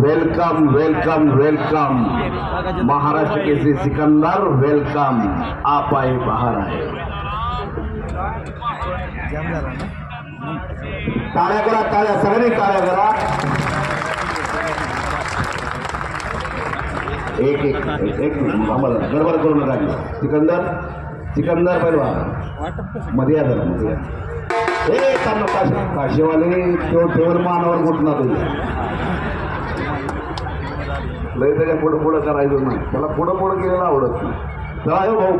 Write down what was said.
Welcome welcome welcome. Maharashtra Kesari Sikandar, welcome. आप आए, बाहर आए। टाळ्या करा टाळ्या सगळ्यांनी टाळ्या करा। एक एक एक आम्हाला गडबड करू नका सिकंदर सिकंदर पहिलवान। मध्ये या जरा मध्ये. ए त्यांना काशे, काशेवाले ठेवून मानावर घुटणार तुझ्या लय त्याच्या पुढं पुढं करायचं नाही. त्याला पुढं पुढं केलेलं आवडत नाही. चला हो, भाऊ.